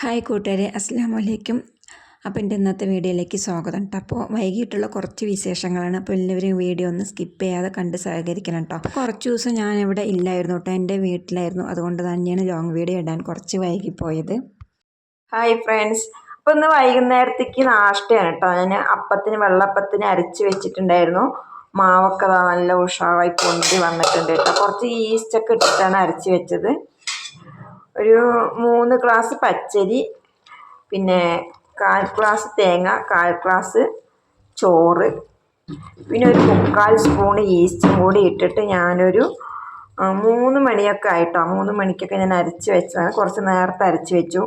Hi കൂട്ടുകാരെ അസ്സാം വലൈക്കും അപ്പോൾ എന്റെ ഇന്നത്തെ വീഡിയോയിലേക്ക് സ്വാഗതം കേട്ടോ അപ്പോൾ വൈകിട്ടുള്ള കുറച്ച് വിശേഷങ്ങളാണ്. അപ്പോൾ എല്ലാവരും വീഡിയോ ഒന്ന് സ്കിപ്പ് ചെയ്യാതെ കണ്ട് സഹകരിക്കണം കേട്ടോ കുറച്ച് ദിവസം ഞാൻ ഇവിടെ ഇല്ലായിരുന്നു കേട്ടോ എന്റെ വീട്ടിലായിരുന്നു. അതുകൊണ്ട് തന്നെയാണ് ലോങ് വീഡിയോ ഇടാൻ കുറച്ച് വൈകിപ്പോയത്. Hi friends. അപ്പോൾ ഇന്ന് വൈകുന്നേരത്തേക്ക് നാഷ്ടയാണ് കേട്ടോ ഞാൻ അപ്പത്തിന് വെള്ളപ്പത്തിന് അരച്ച് വെച്ചിട്ടുണ്ടായിരുന്നു. മാവൊക്കെ നല്ല ഉഷാറായി പൊന്തി വന്നിട്ടുണ്ട് കേട്ടോ കുറച്ച് ഈസ്റ്റൊക്കെ ഇട്ടിട്ടാണ് അരച്ച് വെച്ചത്. ഒരു മൂന്ന് ഗ്ലാസ് പച്ചരി പിന്നെ കാൽ ഗ്ലാസ് തേങ്ങ കാൽ ഗ്ലാസ് ചോറ് പിന്നെ ഒരു മുക്കാൽ സ്പൂൺ ഈസ്റ്റും കൂടി ഇട്ടിട്ട് ഞാനൊരു മൂന്ന് മണിയൊക്കെ ആയിട്ടോ മൂന്ന് മണിക്കൊക്കെ ഞാൻ അരച്ച് വെച്ചതാണ് കുറച്ച് നേരത്തെ അരച്ച് വെച്ചു.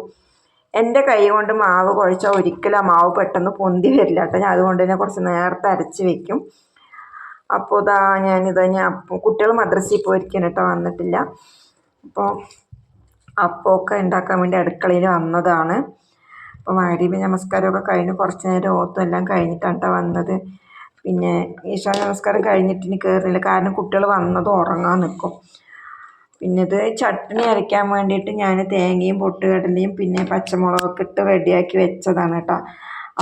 എന്റെ കൈ കൊണ്ട് മാവ് കുഴച്ചാൽ ഒരിക്കലും ആ മാവ് പെട്ടെന്ന് പൊന്തി വരില്ല കേട്ടോ. ഞാൻ അതുകൊണ്ട് തന്നെ കുറച്ച് നേരത്തെ അരച്ച് വെക്കും. അപ്പോൾ ഇതാ ഞാനിതാ ഞാൻ കുട്ടികൾ മദ്രസയിൽ പോയിരിക്കണം കേട്ടോ വന്നിട്ടില്ല. അപ്പോൾ അപ്പമൊക്കെ ഉണ്ടാക്കാൻ വേണ്ടി അടുക്കളയിൽ വന്നതാണ്. അപ്പോൾ മാരീബി നമസ്കാരമൊക്കെ കഴിഞ്ഞ് കുറച്ച് നേരം ഓത്തും എല്ലാം കഴിഞ്ഞിട്ടാണ് കേട്ടോ വന്നത്. പിന്നെ ഈശാ നമസ്കാരം കഴിഞ്ഞിട്ട് ഇനി കയറില്ല കാരണം കുട്ടികൾ വന്നത് ഉറങ്ങാൻ നിൽക്കും പിന്നെ ഇത് ചട്നി അരയ്ക്കാൻ വേണ്ടിയിട്ട് ഞാൻ തേങ്ങയും പൊട്ടുകടലയും പിന്നെ പച്ചമുളകൊക്കെ ഇട്ട് റെഡിയാക്കി വെച്ചതാണ് കേട്ടോ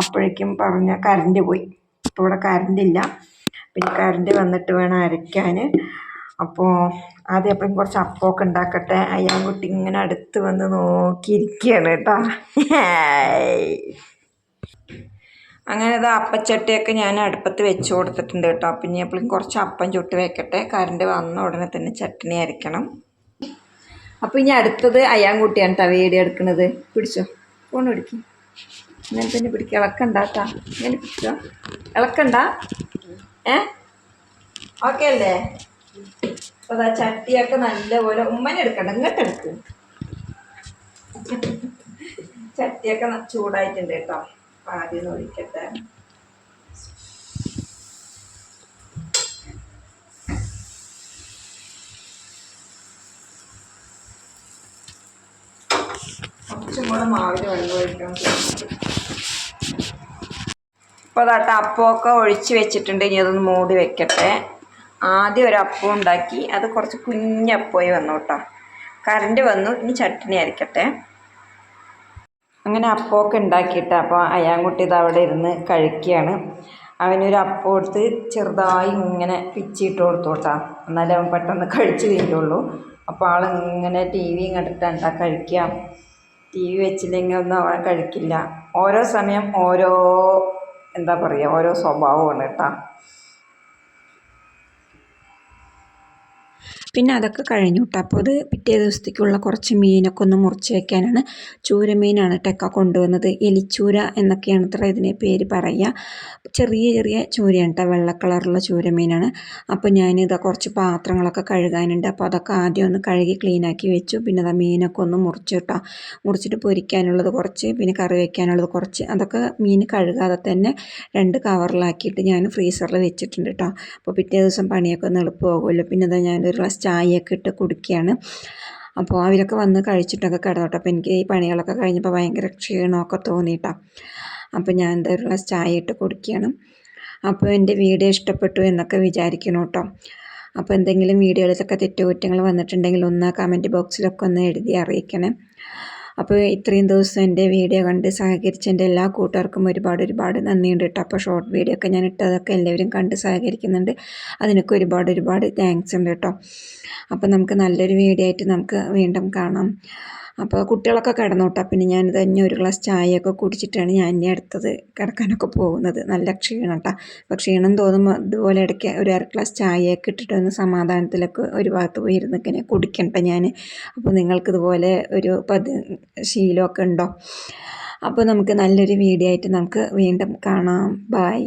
അപ്പോഴേക്കും പറഞ്ഞ കറണ്ട് പോയി. ഇപ്പോൾ ഇവിടെ കറണ്ട് ഇല്ല. പിന്നെ കറണ്ട് വന്നിട്ട് വേണം അരയ്ക്കാൻ. അപ്പോൾ ആദ്യം എപ്പോഴും കുറച്ച് അപ്പമൊക്കെ ഉണ്ടാക്കട്ടെ. അയ്യാൻകുട്ടി ഇങ്ങനെ അടുത്ത് വന്ന് നോക്കിയിരിക്കുകയാണ് കേട്ടോ. അങ്ങനെ ഇത് അപ്പച്ചട്ടിയൊക്കെ ഞാൻ അടുപ്പത്ത് വെച്ച് കൊടുത്തിട്ടുണ്ട് കേട്ടോ. അപ്പം ഇനി എപ്പോഴും കുറച്ച് അപ്പം ചുട്ട് വെക്കട്ടെ. കറണ്ട് വന്ന ഉടനെ തന്നെ ചട്ടിണി അരയ്ക്കണം. അപ്പോൾ ഇനി അടുത്തത് അയ്യാൻകുട്ടിയാണ് കേട്ടോ വീഡിയോ എടുക്കുന്നത്. പിടിച്ചോ. ഫോൺ പിടിക്കും. ഇങ്ങനെ തന്നെ പിടിക്കുക ഇളക്കണ്ട കേട്ടോ ഇങ്ങനെ പിടിച്ചോ. ഇളക്കണ്ട. ഏ? ഓക്കെ അല്ലേ? അപ്പോൾ അതാ ചട്ടിയൊക്കെ നല്ലപോലെ ഉമ്മനെ എടുക്കണ്ട ഇങ്ങോട്ട് എടുക്ക്. ചട്ടിയൊക്കെ ചൂടായിട്ടുണ്ട് കേട്ടോ. അപ്പോൾ ആദ്യം ഒഴിക്കട്ടെ. കുറച്ചും കൂടെ മാവിൽ വെള്ളം ഒഴിക്കണം. ഇപ്പോൾ അതാട്ടെ അപ്പമൊക്കെ ഒഴിച്ച് വെച്ചിട്ടുണ്ട് ഇനി അതൊന്ന് മൂടി വെക്കട്ടെ. ആദ്യം ഒരു അപ്പം ഉണ്ടാക്കി അത് കുറച്ച് കുഞ്ഞപ്പമായി വന്നു കേട്ടോ. കറണ്ട് വന്നു ഇനി ചട്ടിനി അരക്കട്ടെ. അങ്ങനെ അപ്പമൊക്കെ ഉണ്ടാക്കിയിട്ട് അപ്പോൾ അയാൻകുട്ടി ഇത് അവിടെ ഇരുന്ന് കഴിക്കുകയാണ്. അവനൊരു അപ്പം എടുത്ത് ചെറുതായി ഇങ്ങനെ പിച്ചിട്ട് കൊടുത്തു കേട്ടോ. എന്നാലേ അവൻ പെട്ടെന്ന് കഴിച്ചു തീരുള്ളൂ. അപ്പോൾ ആളിങ്ങനെ ടി വി കണ്ടിട്ടാണ് കഴിക്കുക. ടി വി വെച്ചില്ലെങ്കിൽ ഒന്നും അവൻ കഴിക്കില്ല. ഓരോ സമയം ഓരോ എന്താ പറയുക ഓരോ സ്വഭാവമാണ് കേട്ടോ. പിന്നെ അതൊക്കെ കഴിഞ്ഞു കേട്ടോ അപ്പോൾ അത് പിറ്റേ ദിവസത്തേക്കുള്ള കുറച്ച് മീനൊക്കെ ഒന്ന് മുറിച്ച് വെക്കാനാണ് ചൂരമീനാണ് ടെക്ക കൊണ്ടുവന്നത്. എലിച്ചൂര എന്നൊക്കെയാണ് അത്ര ഇതിനെ പേര് പറയുക. ചെറിയ ചെറിയ ചൂരയാണ് കേട്ടോ വെള്ള കളറുള്ള ചൂരമീനാണ്. അപ്പോൾ ഞാനിത് കുറച്ച് പാത്രങ്ങളൊക്കെ കഴുകാനുണ്ട്. അപ്പോൾ അതൊക്കെ ആദ്യം ഒന്ന് കഴുകി ക്ലീനാക്കി വെച്ചു. പിന്നെ അത് മീനൊക്കെ ഒന്ന് മുറിച്ചു കേട്ടോ മുറിച്ചിട്ട് പൊരിക്കാനുള്ളത് കുറച്ച് പിന്നെ കറി വയ്ക്കാനുള്ളത് കുറച്ച്. അതൊക്കെ മീൻ കഴുകാതെ തന്നെ രണ്ട് കവറിലാക്കിയിട്ട് ഞാൻ ഫ്രീസറിൽ വെച്ചിട്ടുണ്ട് കേട്ടോ അപ്പോൾ പിറ്റേ ദിവസം പണിയൊക്കെ ഒന്ന് എളുപ്പമാകുമല്ലോ. പിന്നെ അത് ഞാനൊരു ഗ്ലാസ് ചായയൊക്കെ ഇട്ട് കുടിക്കുകയാണ്. അപ്പോൾ അവരൊക്കെ വന്ന് കഴിച്ചിട്ടൊക്കെ കിടന്നോട്ടെ. അപ്പോൾ എനിക്ക് ഈ പണികളൊക്കെ കഴിഞ്ഞപ്പോൾ ഭയങ്കര ക്ഷീണമൊക്കെ തോന്നിയിട്ടോ. അപ്പോൾ ഞാൻ എന്താ ഒരു ഗ്ലാസ് ചായ ഇട്ട് കുടിക്കുകയാണ്. അപ്പോൾ എന്റെ വീഡിയോ ഇഷ്ടപ്പെട്ടു എന്നൊക്കെ വിചാരിക്കണം കേട്ടോ. അപ്പോൾ എന്തെങ്കിലും വീഡിയോയിലൊക്കെ തെറ്റുകുറ്റങ്ങൾ വന്നിട്ടുണ്ടെങ്കിൽ ഒന്ന് കമന്റ് ബോക്സിലൊക്കെ ഒന്ന് എഴുതി അറിയിക്കണേ. അപ്പോൾ ഇത്രയും ദിവസം എന്റെ വീഡിയോ കണ്ട് സഹകരിച്ച എന്റെ എല്ലാ കൂട്ടുകാർക്കും ഒരുപാട് ഒരുപാട് നന്ദിയുണ്ട് കേട്ടോ. അപ്പോൾ ഷോർട്ട് വീഡിയോ ഒക്കെ ഞാൻ ഇട്ടതൊക്കെ എല്ലാവരും കണ്ട് സഹകരിക്കുന്നുണ്ട്. അതിനൊക്കെ ഒരുപാട് ഒരുപാട് താങ്ക്സ് ഉണ്ട് കേട്ടോ. അപ്പോൾ നമുക്ക് നല്ലൊരു വീഡിയോ ആയിട്ട് നമുക്ക് വീണ്ടും കാണാം. അപ്പോൾ കുട്ടികളൊക്കെ കിടന്നോട്ടെ. പിന്നെ ഞാൻ തന്നെ ഒരു ഗ്ലാസ് ചായയൊക്കെ കുടിച്ചിട്ടാണ് ഞാൻ ഇനി അടുത്തത് കിടക്കാനൊക്കെ പോകുന്നത്. നല്ല ക്ഷീണം കേട്ടോ അപ്പോൾ ക്ഷീണം തോന്നുമ്പോൾ ഇതുപോലെ ഇടയ്ക്ക് ഒരു അര ഗ്ലാസ് ചായയൊക്കെ ഇട്ടിട്ട് ഒന്ന് സമാധാനത്തിലൊക്കെ ഒരു ഭാഗത്ത് പോയി ഇരുന്ന് ഇങ്ങനെ കുടിക്കണ്ട ഞാൻ അപ്പോൾ നിങ്ങൾക്കിതുപോലെ ഒരു പതി ശീലമൊക്കെ ഉണ്ടോ? അപ്പോൾ നമുക്ക് നല്ലൊരു വീഡിയോ ആയിട്ട് നമുക്ക് വീണ്ടും കാണാം. ബായ്